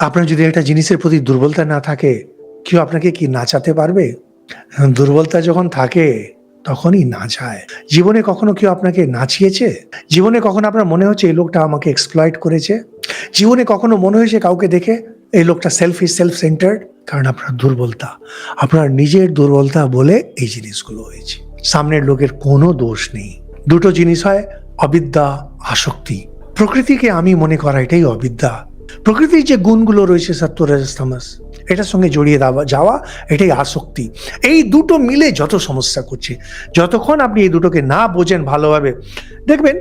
আপনার যদি একটা জিনিসের প্রতি দুর্বলতা না থাকে, কেউ আপনাকে কি নাচাতে পারবে? দুর্বলতা যখন থাকে, তখনই নাচায় জীবনে কখনো কেউ আপনাকে নাচিয়েছে? জীবনে কখনো আপনার মনে হচ্ছে এই লোকটা আমাকে এক্সপ্লয়েট করেছে? জীবনে কখনো মনে হয়েছে কাউকে দেখে এই লোকটা সেলফি সেলফ সেন্টার্ড কারণ আপনার দুর্বলতা। আপনার নিজের দুর্বলতা বলে এই জিনিসগুলো হয়েছে। সামনের লোকের কোনো দোষ নেই। দুটো জিনিস হয়, অবিদ্যা, আসক্তি। প্রকৃতিকে আমি মনে করা এটাই অবিদ্যা। প্রকৃতির যে গুণগুলো রয়েছে সত্য রাজস্তামাস এটার সঙ্গে জড়িয়ে দেওয়া যাওয়া, এটাই আসক্তি। এই দুটো মিলে যত সমস্যা করছে, যতক্ষণ আপনি এই দুটোকে না বোঝেন ভালোভাবে, দেখবেন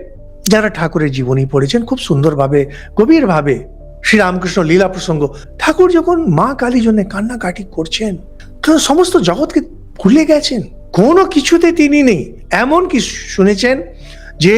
যারা ঠাকুরের জীবনী পড়েছেন, খুব সুন্দরভাবে, গভীরভাবে শ্রীরামকৃষ্ণ লীলা প্রসঙ্গ, ঠাকুর যখন মা কালী জন্য কান্নাকাটি করছেন, তো সমস্ত জগৎকে ভুলে গেছেন। কোনো কিছুতে তিনি নেই। এমন কি শুনেছেন যে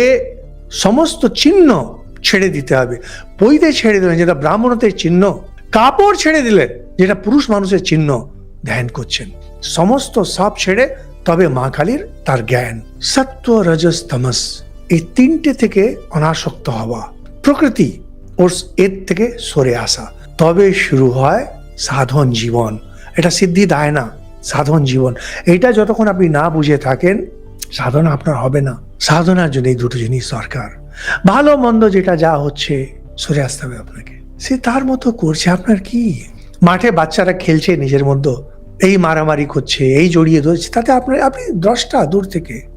সমস্ত চিহ্ন ছেড়ে দিতে হবে। বইতে ছেড়ে দিলেন যেটা ব্রাহ্মণতের চিহ্ন। কাপড় ছেড়ে দিলেন যেটা পুরুষ মানুষের চিহ্ন, ধ্যান করছেন। সমস্ত সব ছেড়ে, তবে মা কালীর তার জ্ঞান। সত্য রজস তামস, এই তিনটে থেকে অনাসক্ত হওয়া। প্রকৃতি ওর এর থেকে সরে আসা। তবে শুরু হয় সাধন জীবন। এটা সিদ্ধি দেয় না, সাধন জীবন। এটা যতক্ষণ আপনি না বুঝে থাকেন, সাধনা আপনার হবে না। সাধনার জন্য এই দুটো জিনিস দরকার। ভালো মন্দ যেটা যা হচ্ছে, সরে আসতে হবে আপনাকে। সে তার মতো করছে, আপনার কি? মাঠে বাচ্চারা খেলছে নিজের মধ্যে, এই মারামারি করছে, এই জড়িয়ে ধরছে, তাতে আপনার, আপনি দশটা দূর থেকে